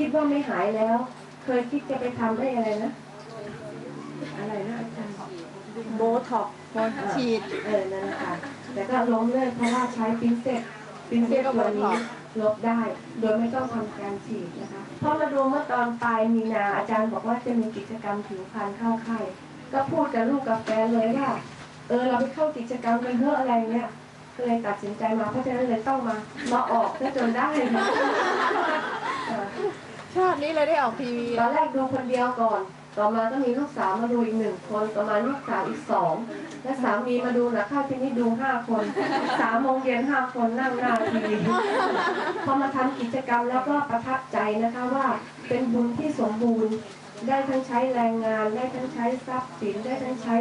คิดว่าไม่หายแล้ว เคยคิดจะไปทำได้อะไรนะ อะไรนะอาจารย์โบท็อกซ์โบฉีดเออนั่นนะคะแต่ก็ล้มเลิกเพราะว่าใช้ปรินเซสปรินเซสตัวนี้ลบได้ โดยไม่ต้องทำการฉีดนะคะ เพราะมาดูเมื่อตอนปลายมีนาอาจารย์บอกว่าจะมีกิจกรรมผิวพรรณเข้าค่ายก็พูดกับลูกกับแฟนเลยว่าเออเราไปเข้ากิจกรรมกันเพื่ออะไรเนี่ยก็เลยตัดสินใจมาเพราะฉะนั้นเลยต้องมามาออกซะจนได้นะเออ ชาตินี้เลยได้ออกทีวีตอนแรกดูคนเดียวก่อน ต่อมาก็มีลูกสาวมาดูอีกหนึ่งคน ต่อมาลูกสาวอีกสอง และสามีมาดูนะข้าวที่นี่ดูห้าคนสามโมงเย็นห้าคนนั่งหน้าทีวีพอมาทำกิจกรรมแล้วก็ประทับใจนะคะว่าเป็นบุญที่สมบูรณ์ ได้ทั้งใช้แรงงาน ได้ทั้งใช้ทรัพย์สิน ได้ทั้งใช้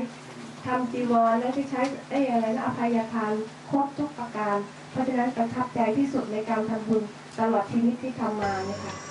ทำจีวรได้ทั้งใช้เอ้อะไรนะอภัยทานครบทุกประการ เพราะฉะนั้นประทับใจที่สุดในการทำบุญตลอดชีวิตที่ทำมาเนี่ยค่ะ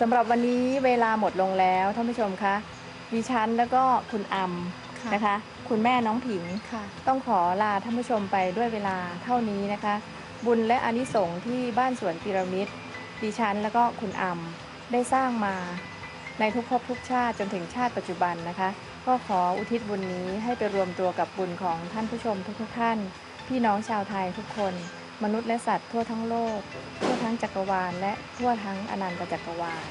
สำหรับวันนี้เวลาหมดลงแล้วท่านผู้ชมคะดิฉันแล้วก็คุณอำนะคะ คุณแม่น้องผิงค่ะต้องขอลาท่านผู้ชมไปด้วยเวลาเท่านี้นะคะ บุญและอานิสงส์ที่บ้านสวนพีระมิดดิฉันแล้วก็คุณอำได้สร้างมาในทุกภพทุกชาติจนถึงชาติปัจจุบันนะคะ ก็ขออุทิศบุญนี้ให้ไปรวมตัวกับบุญของท่านผู้ชมทุกๆท่าน พี่น้องชาวไทยทุกคน มนุษย์และสัตว์ทั่วทั้งโลก ทั่วทั้งจักรวาล และทั่วทั้งอนันตจักรวาล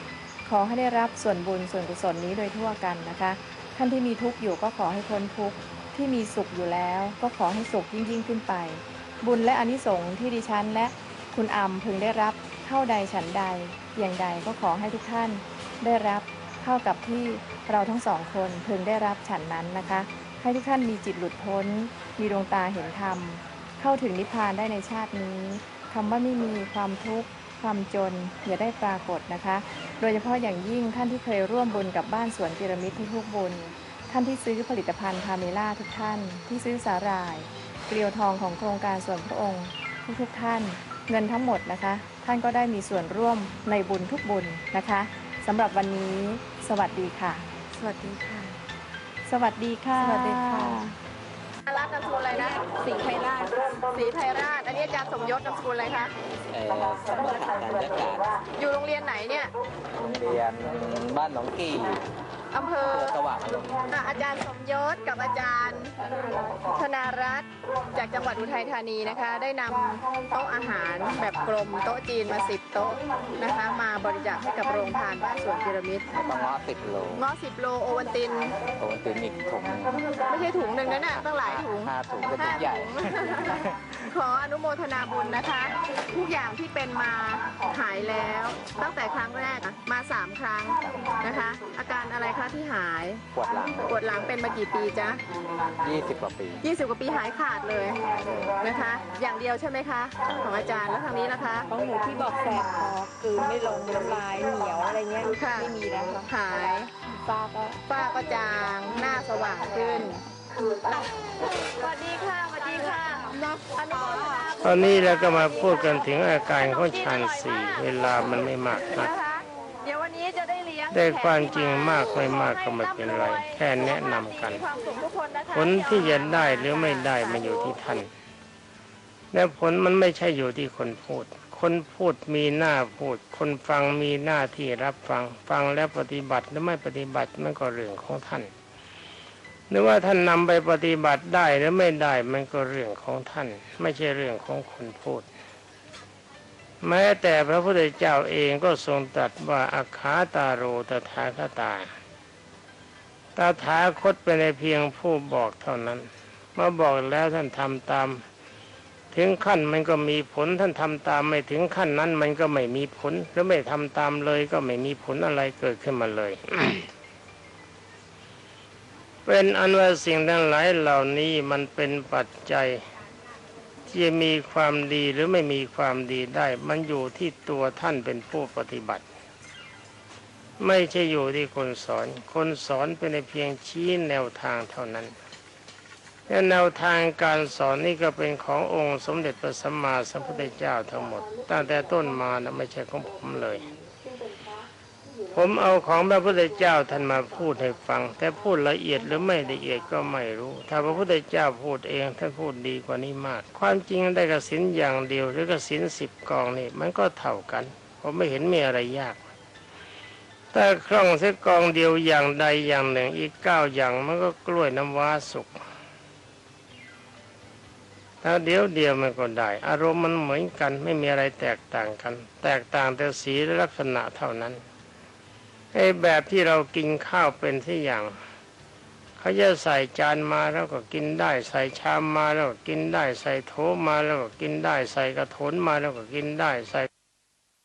ขอให้ได้รับส่วนบุญส่วนกุศลนี้โดยทั่วกันนะคะ ท่านที่มีทุกข์อยู่ก็ขอให้พ้นทุกข์ที่มีสุขอยู่แล้ว ก็ขอให้สุขยิ่งยิ่งขึ้นไป บุญและอนิสงส์ที่ดิฉันและคุณอำพึงได้รับเท่าใดฉันใดอย่างใดก็ขอให้ทุกท่านได้รับเท่ากับที่เราทั้งสองคนพึงได้รับฉันนั้นนะคะ ให้ทุกท่านมีจิตหลุดพ้น มีดวงตาเห็นธรรม เข้าถึงนิพพานได้ในชาตินี้คำว่าไม่มีความทุกข์ความจนอย่าได้ปรากฏนะคะ โดยเฉพาะอย่างยิ่งท่านที่เคยร่วมบุญกับบ้านสวนพีระมิดทุกๆบุญ ท่านที่ซื้อผลิตภัณฑ์คาเมล่าทุกท่าน ที่ซื้อสาหร่าย เกลียวทองของโครงการส่วนพระองค์ ทุกๆท่าน เงินทั้งหมดนะคะ ท่านก็ได้มีส่วนร่วมในบุญทุกบุญนะคะสำหรับวันนี้ สวัสดีค่ะ สวัสดีค่ะ สวัสดีค่ะ สวัสดีค่ะ รัฐนามสกุลอะไรนะสีไทยราชสีไทยราชอันนี้อาจารย์สมยศนามสกุลอะไรคะเอ่อสำนักการจัดการอยู่โรงเรียนไหนเนี่ยโรงเรียนบ้านหนองกี่ อำเภอเพื่อสว่างอารมณ์อะอาจารย์สมยศกับอาจารย์ธนารัตน์จากจังหวัดอุทัยธานีนะคะ ได้นำโต๊ะอาหารแบบกลมโต๊ะจีนมาสิบโต๊ะนะคะ มาบริจาคให้กับโรงทานบ้านสวนพีระมิดแล้วก็ง้อสิบโลงอสิบโลโอวันติน โอนตินอีกถุงหนึ่งไม่ใช่ถุงหนึ่งนะน่ะตั้งหลายถุงห้าถุงก็ถุงใหญ่ ขออนุโมทนาบุญนะคะ ทุกอย่างที่เป็นมาหายแล้ว ตั้งแต่ครั้งแรกมาสามครั้งนะคะ อาการอะไรคะที่หายปวดหลังปวดหลังเป็นมากี่ปีจ๊ะ20 กว่าปี 20 กว่าปีหายขาดเลยนะคะ อย่างเดียวใช่ไหมคะ ของอาจารย์แล้วทางนี้นะคะ ของหนูที่บอกแสบคอกลืนไม่ลงน้ำลายเหนียวอะไรเงี้ยค่ะไม่มีแล้วค่ะหายฟ้าก็ฝ้าก็จางหน้าสว่างขึ้น สวัสดีค่ะสวัสดีค่ะอนุโมทนาตอนนี้เราก็มาพูดกันถึงอาการของฌานสี่เวลามันไม่มากนักนะคะเดี๋ยววันนี้จะได้เลี้ยงได้ความจริงมากไม่มากก็ไม่เป็นไรแค่แนะนำกัน มีความสุขทุกคนนะคะผลที่จะได้หรือไม่ได้มันอยู่ที่ท่าน และผลมันไม่ใช่อยู่ที่คนพูด คนพูดมีหน้าพูด คนฟังมีหน้าที่รับฟัง ฟังแล้วปฏิบัติหรือไม่ปฏิบัติมันก็เรื่องของท่าน หรือว่าท่านนำไปปฏิบัติได้หรือไม่ได้มันก็เรื่องของท่าน ไม่ใช่เรื่องของคนพูด แม้แต่พระพุทธเจ้าเองก็ทรงตรัสว่าอาคาตาโรตถาคตาตาถาคตเป็นในเพียงผู้บอกเท่านั้น เมื่อบอกแล้วท่านทำตาม ถึงขั้นมันก็มีผลท่านทำตามไม่ถึงขั้นนั้นมันก็ไม่มีผลหรือไม่ทำตามเลยก็ไม่มีผลอะไรเกิดขึ้นมาเลย เป็นอันว่าสิ่งทั้งหลายเหล่านี้มันเป็นปัจจัย ที่จะมีความดีหรือไม่มีความดีได้ มันอยู่ที่ตัวท่านเป็นผู้ปฏิบัติ ไม่ใช่อยู่ที่คนสอน คนสอนเป็นเพียงชี้แนวทางเท่านั้นและแนวทางการสอนนี่ก็เป็นขององค์สมเด็จพระสัมมาสัมพุทธเจ้าทั้งหมด ตั้งแต่ต้นมานะไม่ใช่ของผมเลย ผมเอาของพระพุทธเจ้าท่านมาพูดให้ฟัง แต่พูดละเอียดหรือไม่ละเอียดก็ไม่รู้ ถ้าพระพุทธเจ้าพูดเองท่านพูดดีกว่านี้มาก ความจริงได้กระสินอย่างเดียว หรือกระสินสิบกองนี่มันก็เท่ากัน ผมไม่เห็นมีอะไรยากถ้าคล่องเสียกองเดียวอย่างใดอย่างหนึ่งอีกเก้าอย่างมันก็กล้วยน้ำว้าสุกถ้าเดียวเดียวมันก็ได้ อารมณ์มันเหมือนกันไม่มีอะไรแตกต่างกัน แตกต่างแต่สีและลักษณะเท่านั้น ไอ้แบบที่เรากินข้าวเป็นที่อย่าง เขาจะใส่จานมาแล้วก็กินได้ ใส่ชามมาแล้วก็กินได้ ใส่โถมาแล้วก็กินได้ ใส่กระโถนมาแล้วก็กินได้ใส่